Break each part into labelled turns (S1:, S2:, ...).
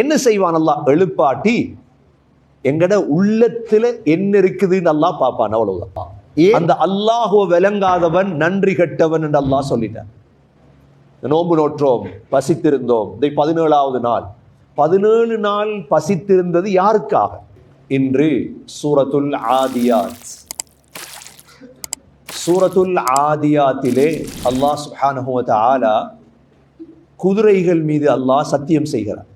S1: என்ன செய்வான் அல்லாஹ்? எழுப்பாட்டி. எங்கட உள்ளத்துல என்ன இருக்குதுன்னு அல்லாஹ் பார்ப்பான் அவ்வளவுதான். அந்த அல்லாஹுவ விளங்காதவன் நன்றி கெட்டவன் என்று அல்லாஹ் சொல்லிட்டான். நோன்பு நோற்றோம் பசித்திருந்தோம். இதை பதினேழாவது நாள். பதினேழு நாள் பசித்திருந்தது யாருக்காக? இன்று சூரத்துல் ஆதியாத். சூரத்துல் ஆதியாத்திலே அல்லாஹ் சுப்ஹானஹு வ தஆலா குதிரைகள் மீது அல்லாஹ் சத்தியம் செய்கிறார்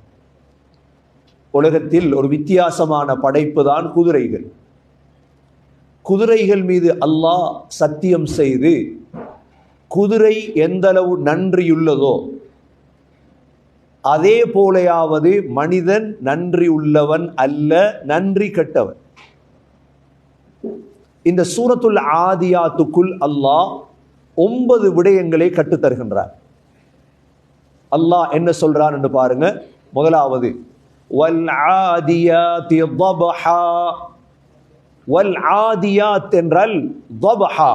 S1: உலகத்தில் ஒரு வித்தியாசமான படைப்பு தான் குதிரைகள். குதிரைகள் மீது அல்லாஹ் சத்தியம் செய்து குதிரை எந்தளவு நன்றியுள்ளதோ அதே போலையாவது மனிதன் நன்றி உள்ளவன் அல்ல நன்றி கெட்டவன். இந்த சூரத்துல் ஆதியாத்துக்குள் அல்லாஹ் ஒன்பது விடயங்களை கற்றுத்தருகின்றார். அல்லாஹ் என்ன சொல்றான் என்று பாருங்க. முதலாவது வல் ஆதியாத்தி ضبحا வல் ஆதியாத் என்றால் ضبحا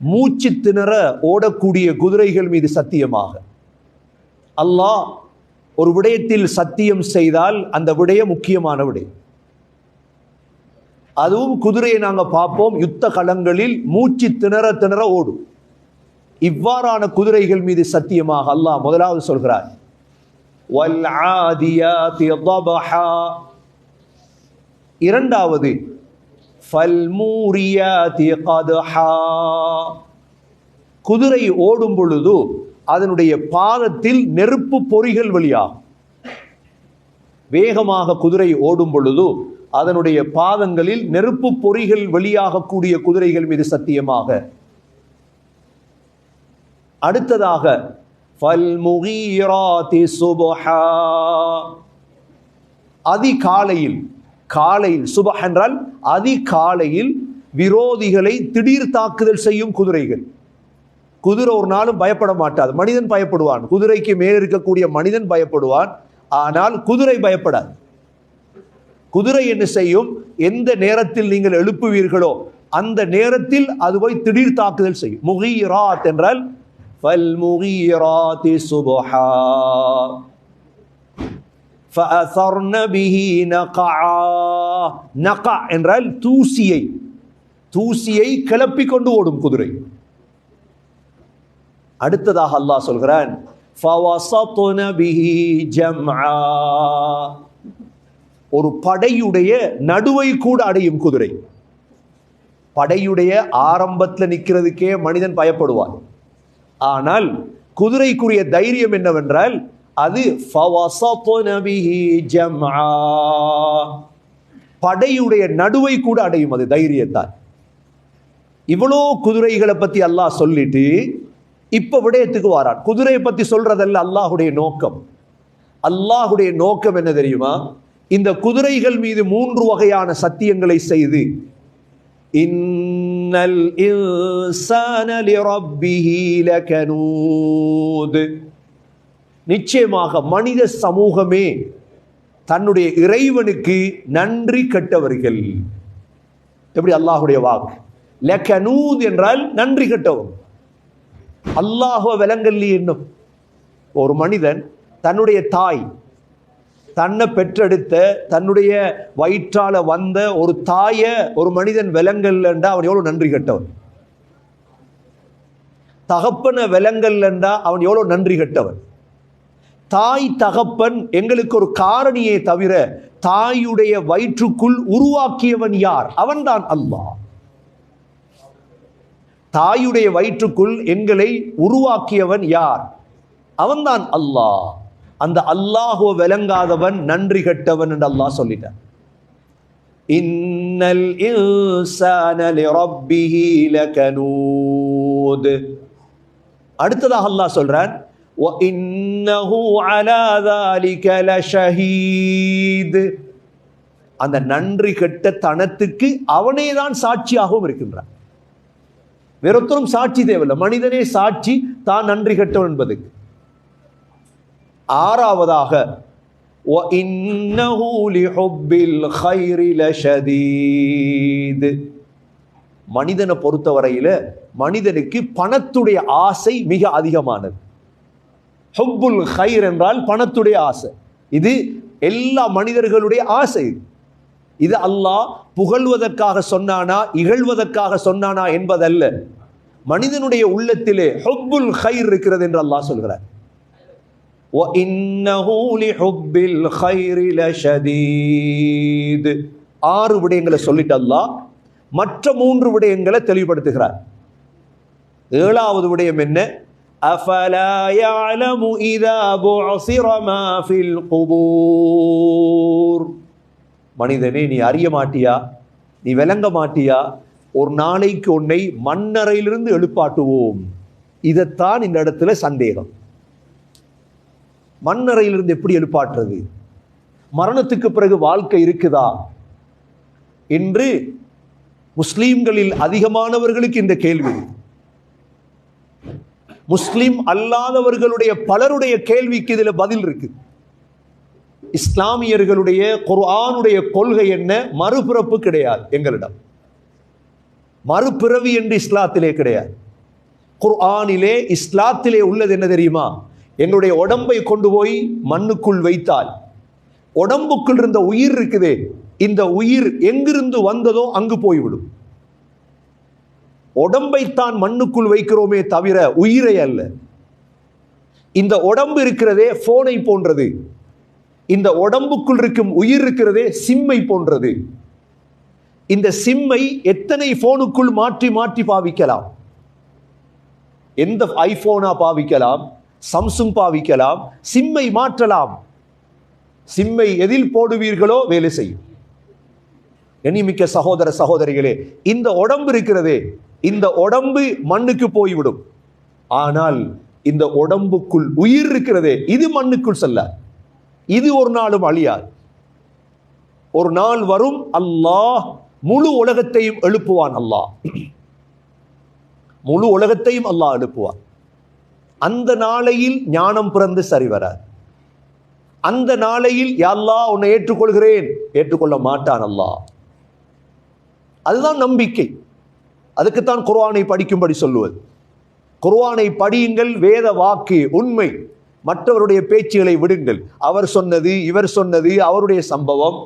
S1: மூச்சு திணற ஓடக்கூடிய குதிரைகள் மீது சத்தியமாக அல்லாஹ் ஒரு விடயத்தில் சத்தியம் செய்தால் அந்த விடயம் முக்கியமான விடயம் அதுவும் குதிரையை நாங்க பார்ப்போம் யுத்த களங்களில் மூச்சு திணற திணற ஓடும் இவ்வாறான குதிரைகள் மீது சத்தியமாக அல்லாஹ் முதலாவது சொல்கிறார் வல்ஆதியாதி தபஹா இரண்டாவது ஃபல்மூரியாதி கதஹா குதிரை ஓடும் பொழுது அதனுடைய பாதத்தில் நெருப்பு பொறிகள் வழியா வேகமாக குதிரை ஓடும் பொழுது அதனுடைய பாதங்களில் நெருப்பு பொறிகள் வெளியாகக்கூடிய குதிரைகள் மீது சத்தியமாக. அடுத்ததாக ஃபல்முகீராதி சுபஹா அதிகாலையில் காலையில் சுபஹ் என்றால் அதிகாலையில் விரோதிகளை திடீர் தாக்குதல் செய்யும் குதிரைகள். குதிரை ஒரு நாளும் பயப்பட மாட்டாது. மனிதன் பயப்படுவான். குதிரைக்கு மேல் இருக்கக்கூடிய மனிதன் பயப்படுவான். ஆனால் குதிரை பயப்படாது. குதிரை என்ன செய்யும்? எந்த நேரத்தில் நீங்கள் எழுப்புவீர்களோ அந்த நேரத்தில் அது போய் திடீர் தாக்குதல் செய்யும். முகீராத் என்றால் فالمغيرات صبحا فأثرن به نقعا نقع என்றால் தூசியை தூசியை கிளப்பிக் கொண்டு ஓடும் குதிரை அடுத்ததாக அல்லாஹ் சொல்கிறான் فَوَسَطْنَ بِهِ جَمْعًا ஒரு படையுடைய நடுவை கூட அடையும் குதிரை படையுடைய ஆரம்பத்தில் நிற்கிறதுக்கே மனிதன் பயப்படுவான் ஆனால் குதிரைக்குரிய தைரியம் என்னவென்றால் அது படையுடைய நடுவை கூட அடையும் அது தைரியத்தால். இவ்வளோ குதிரைகளை பற்றி அல்லாஹ் சொல்லிட்டு இப்போ விடயத்துக்கு வாரான். குதிரையை பற்றி சொல்றதல்ல அல்லாஹுடைய நோக்கம். அல்லாஹுடைய நோக்கம் என்ன தெரியுமா? இந்த குதிரைகள் மீது மூன்று வகையான சத்தியங்களை செய்து இன்னல் இன்சான லிரப்பிஹி லகனூத் நிச்சயமாக மனித சமூகமே தன்னுடைய இறைவனுக்கு நன்றி கெட்டவர்கள். எப்படி அல்லாஹுடைய வாக்கு? லெக்கனூத் என்றால் நன்றி கெட்டவன். அல்லாஹுவ விலங்கல்லி என்னும் ஒரு மனிதன் தன்னுடைய தாய் தன்னை பெற்றெடுத்த தன்னுடைய வயிற்றால் வந்த ஒரு தாயை ஒரு மனிதன் விலங்கல்லண்டா அவன் எவ்வளோ நன்றி கெட்டவன்? தகப்பனை விலங்கல்லண்டா அவன் எவ்வளோ நன்றி கெட்டவன்? தாய் தகப்பன் எங்களுக்கு ஒரு காரணியை தவிர தாயுடைய வயிற்றுக்குள் உருவாக்கியவன் யார்? அவன்தான் அல்லாஹ். தாயுடைய வயிற்றுக்குள் எங்களை உருவாக்கியவன் யார்? அவன்தான் அல்லாஹ். அந்த அல்லாஹுவ விளங்காதவன் நன்றி கெட்டவன் என்று அல்லாஹ் சொல்லிட்டான் இன்னல் இன்சான லிரப்பிஹி லகனூத் அடுத்ததாக அல்லாஹ் சொல்றான் وَإِنَّهُ عَلَى ذَلِكَ لَشَهِيدٌ அந்த நன்றி கெட்ட தனத்துக்கு அவனே தான் சாட்சியாகவும் இருக்கின்றான் வேறொத்தரும் சாட்சி தேவையில்லை மனிதனே சாட்சி தான் நன்றி கெட்டவன் என்பதுக்கு ஆறாவதாக மனிதனை பொறுத்தவரையில் மனிதனுக்கு பணத்துடைய ஆசை மிக அதிகமானது. ஹொப்புல் ஹைர் என்றால் பணத்துடைய ஆசை. இது எல்லா மனிதர்களுடைய ஆசை. இது இது அல்லாஹ் புகழ்வதற்காக சொன்னானா இகழ்வதற்காக சொன்னானா என்பதல்ல. மனிதனுடைய உள்ளத்திலே ஹொப்புல் ஹைர் இருக்கிறது என்று அல்லாஹ் சொல்கிறார். ஆறு விடயங்களை சொல்லிட்டு அல்லாஹ் மற்ற மூன்று விடயங்களை தெளிவுபடுத்துகிறார் ஏழாவது விடயம் என்ன أفلا يعلم إذا بعثر ما في القبور மனிதனே நீ அறிய மாட்டியா நீ விளங்க மாட்டியா ஒரு நாளைக்கு உன்னை மண்ணறையிலிருந்து எழுப்பாட்டுவோம் இதைத்தான் இந்த இடத்துல சந்தேகம் மண்ணறையிலிருந்து எப்படி எழுப்பாற்றுறது மரணத்துக்கு பிறகு வாழ்க்கை இருக்குதா? என்று முஸ்லீம்களில் அதிகமானவர்களுக்கு இந்த கேள்வி. முஸ்லிம் அல்லாதவர்களுடைய பலருடைய கேள்விக்கு இதுல பதில் இருக்கு. இஸ்லாமியர்களுடைய குர்ஆனுடைய கொள்கை என்ன? மறுபிறப்பு கிடையாது எங்களிடம். மறுபிறவி என்று இஸ்லாத்திலே கிடையாது. குர்ஆனிலே இஸ்லாத்திலே உள்ளது என்ன தெரியுமா? என்னுடைய உடம்பை கொண்டு போய் மண்ணுக்குள் வைத்தால். உடம்புக்குள் இருந்த உயிர் இருக்குதே இந்த உயிர் எங்கிருந்து வந்ததோ அங்கு போய்விடும். உடம்பைத்தான் மண்ணுக்குள் வைக்கிறோமே தவிர உயிரை அல்ல. இந்த உடம்பு இருக்கிறதே போனை போன்றது. இந்த உடம்புக்குள் இருக்கும் உயிர் இருக்கிறதே சிம்மை போன்றது. இந்த சிம்மை எத்தனை போனுக்குள் மாற்றி மாற்றி பாவிக்கலாம். எந்த ஐபோனா பாவிக்கலாம். சம்சுங் பாவிக்கலாம் சிம்மை மாற்றலாம். சிம்மை எதில் போடுவீர்களோ வேலை செய்யும். எண்ணிமிக்க சகோதர சகோதரிகளே இந்த உடம்பு இருக்கிறதே இந்த உடம்பு மண்ணுக்கு போய்விடும். ஆனால் இந்த உடம்புக்குள் உயிர் இருக்கிறதே இது மண்ணுக்குள் செல்ல. இது ஒரு நாளும் அழியாது. ஒரு நாள் வரும் அல்லாஹ் முழு உலகத்தையும் எழுப்புவான் அல்லாஹ். முழு உலகத்தையும் அல்லாஹ் எழுப்புவான். அந்த நாளையில் ஞானம் பிறந்து சரி வராது. அந்த நாளையில் யாழ்லா உன்னை ஏற்றுக்கொள்கிறேன். ஏற்றுக்கொள்ள மாட்டான் அல்லா அதுதான் நம்பிக்கை. அதுக்குத்தான் குர்வானை படிக்கும்படி சொல்லுவது. குர்வானை படியுங்கள் வேத வாக்கு உண்மை. மற்றவருடைய பேச்சுகளை விடுங்கள். அவர் சொன்னது இவர் சொன்னது அவருடைய சம்பவம்.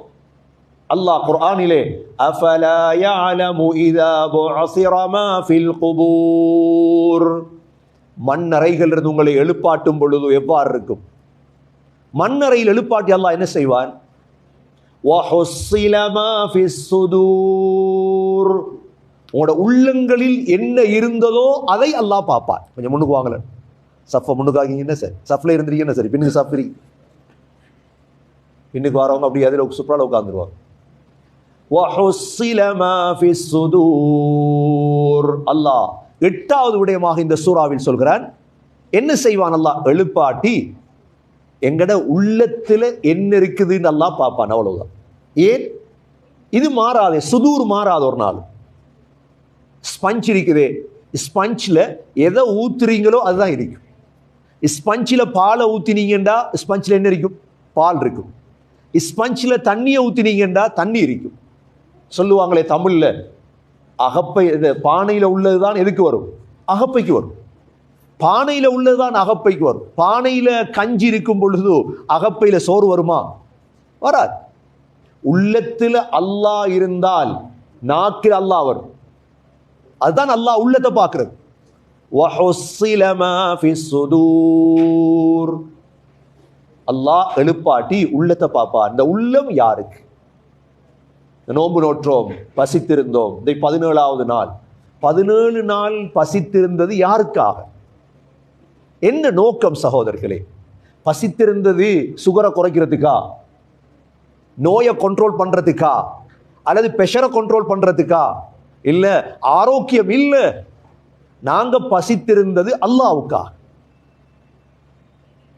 S1: அல்லாஹ் குர்ஆனிலே அஃபலா யஅலமு இதா புஅசிர மா ஃபில் குபூர்? மண்ணறைகள் இருந்து உங்களை எழுப்பாட்டும் பொழுது எவ்வாறு இருக்கும்? மண்ணறையில் எழுப்பாட்டி அல்லாஹ் என்ன செய்வான்? உங்களோட உள்ளங்களில் என்ன இருந்ததோ அதை அல்லாஹ் பார்ப்பான். கொஞ்சம் முன்னுக்கு வாங்கல சஃபை முன்னுக்காகிங்க என்ன சார்? சஃப்ல இருந்திருக்கீங்க என்ன சரி. பின்னுக்கு சஃப்ரி பின்னுக்கு வரவங்க அப்படி அதில் சுப்ரால உட்காந்துருவாங்க அல்லாஹ் எட்டாவது விடயமாக இந்த சூறாவில் சொல்கிறான் என்ன செய்வான் அல்லாஹ்? எழுப்பாட்டி எங்கட உள்ளத்தில் என்ன இருக்குதுன்னு எல்லாம் பார்ப்பான் அவ்வளவுதான். ஏன்? இது மாறாதே சுதூர் மாறாத ஒரு நாள். ஸ்பஞ்ச் இருக்குதே ஸ்பஞ்சில் எதை ஊத்துறீங்களோ அதுதான் இருக்கும். ஸ்பஞ்சில் பாலை ஊற்றினீங்கண்டா ஸ்பஞ்சில் என்ன இருக்கும்? பால் இருக்கும். ஸ்பஞ்சில் தண்ணியை ஊற்றினீங்கண்டா தண்ணி இருக்கும். சொல்லுவாங்களே தமிழில் அகப்பை இது பானையில் உள்ளது தான் எதுக்கு வரும்? அகப்பைக்கு வரும். பானையில் உள்ளது தான் அகப்பைக்கு வரும். பானையில் கஞ்சி இருக்கும் பொழுது அகப்பையில் சோறு வருமா? வராது. உள்ளத்தில் அல்லாஹ் இருந்தால் நாக்கில் அல்லாஹ் வரும். அதுதான் அல்லாஹ் உள்ளத்தை பார்க்கறது. அல்லாஹ் எழுப்பாட்டி உள்ளத்தை பார்ப்பா அந்த உள்ளம் யாருக்கு? நோன்பு நோற்றோம் பசித்திருந்தோம். இதை பதினேழாவது நாள். பதினேழு நாள் பசித்திருந்தது யாருக்காக? என்ன நோக்கம் சகோதரர்களே? பசித்திருந்தது சுகரை குறைக்கிறதுக்கா? நோயை கண்ட்ரோல் பண்றதுக்கா? அல்லது பெஷரை கண்ட்ரோல் பண்றதுக்கா? இல்ல ஆரோக்கியம் இல்ல. நாங்க பசித்திருந்தது அல்லாவுக்கா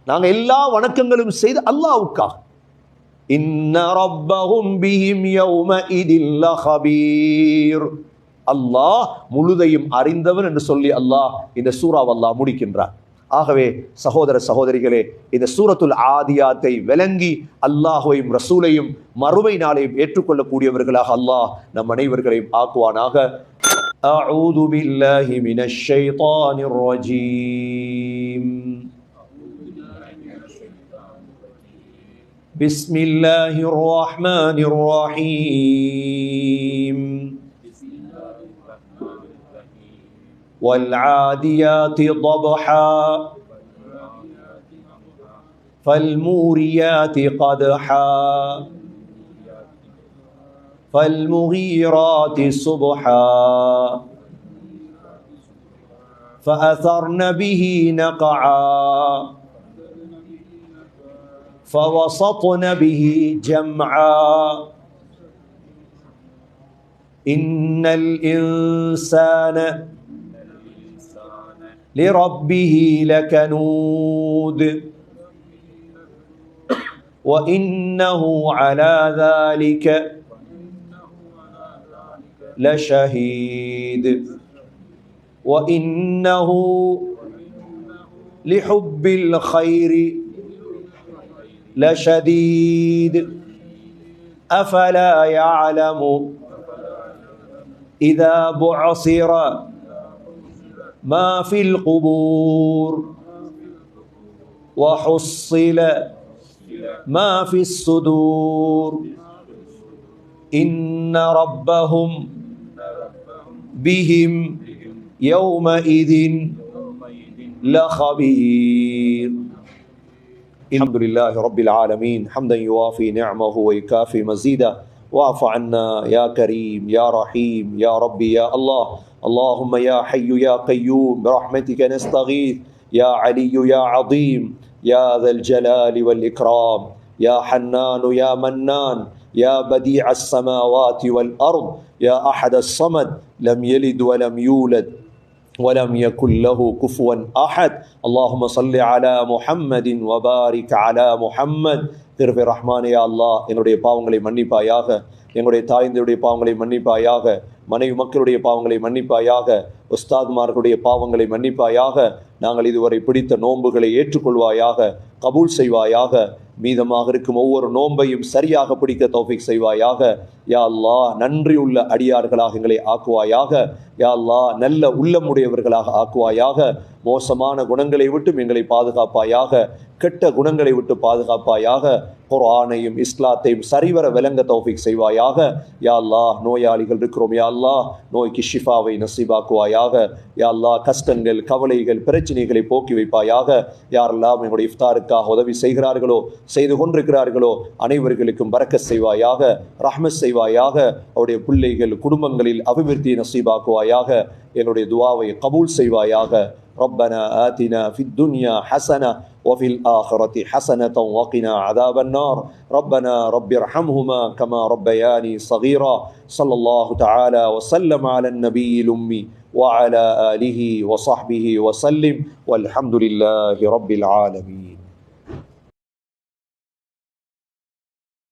S1: நாங்க எல்லா வணக்கங்களும் செய்து அல்லாவுக்காக. இன்ன ரப்பஹும் பிஹிம் யௌமஇதில் லஹபீர் அல்லாஹ் முழுதையும் அறிந்தவன் என்று சொல்லி அல்லாஹ் இந்த சூறாவை அல்லாஹ் முடிக்கின்றான் ஆகவே சகோதர சகோதரிகளே இந்த சூரத்துல் ஆதியாத்தை விளங்கி அல்லாஹுவையும் ரசூலையும் மறுமை நாளையும் ஏற்றுக்கொள்ளக்கூடியவர்களாக அல்லாஹ் நம் அனைவர்களையும் ஆக்குவானாக أعوذ بالله من الشيطان الرجيم بسم الله الرحمن الرحيم. والعاديات ضبحا. فالموريات قدحا. فالمغيرات صبحا فأثرن به نقعا. فوسطن به جمعا. إن الإنسان لربه لكنود. وإنه على ذلك لشهيد. وإنه لحب الخير لشديد. أفلا يعلم إذا بعصر ما في القبور وحصل ما في الصدور. إن ربهم بهم يومئذ لخبير. الحمد لله رب العالمين. حمدا يوافي نعمه ويكافي مزيدا واعف عنا يا كريم يا رحيم يا ربي يا الله. اللهم يا حي يا قيوم برحمتك نستغيث. يا علي يا عظيم يا ذا الجلال والإكرام. يا حنان يا منان. يا بديع السماوات والأرض. يا أحد الصمد. لم يلد ولم يولد. ولم يكن له كفوا أحد اللهم صل على محمد وبارك على محمد திருப்பி ரஹ்மானே யா அல்லாஹ் என்னுடைய பாவங்களை மன்னிப்பாயாக எங்களுடைய தாய்ந்தருடைய பாவங்களை மன்னிப்பாயாக மனைவி மக்களுடைய பாவங்களை மன்னிப்பாயாக உஸ்தாத்மார்களுடைய பாவங்களை மன்னிப்பாயாக நாங்கள் இதுவரை பிடித்த நோன்புகளை ஏற்றுக்கொள்வாயாக கபூல் செய்வாயாக மீதமாக இருக்கும் ஒவ்வொரு நோன்பையும் சரியாக பிடிக்க தௌஃபிக் செய்வாயாக. யா அல்லா நன்றி உள்ள அடியார்களாக எங்களை ஆக்குவாயாக. யா அல்லா நல்ல உள்ளமுடையவர்களாக ஆக்குவாயாக. மோசமான குணங்களை விட்டும் எங்களை பாதுகாப்பாயாக கெட்ட குணங்களை விட்டு பாதுகாப்பாயாக குர்ஆனையும் இஸ்லாத்தையும் சரிவர விளங்க தௌஃபிக் செய்வாயாக. யாழ்லா நோயாளிகள் இருக்கிறோம். யாழ்லா நோய்க்கு ஷிஃபாவை நசீபாக்குவாயாக. யாழ்லா கஷ்டங்கள் கவலைகள் பிரச்சனைகளை போக்கி வைப்பாயாக. யாரெல்லாம் எங்களுடைய இஃப்தாருக்காக உதவி செய்கிறார்களோ செய்து கொண்டிருக்கிறார்களோ அனைவர்களுக்கும் பறக்க செய்வாயாக ரஹ்மத் செய்வாயாக. அவருடைய பிள்ளைகள் குடும்பங்களில் அபிவிருத்தியை நசீபாக்குவாயாக. என்னுடைய துவாவை கபூல் செய்வாயாக. ربنا آتنا في الدنيا حسنة وفي الآخرة حسنة وقنا عذاب النار. ربنا رب ارحمهما كما ربياني صغيرا. صلى الله تعالى وسلم على النبي الأمي وعلى آله وصحبه وسلم. والحمد لله رب العالمين.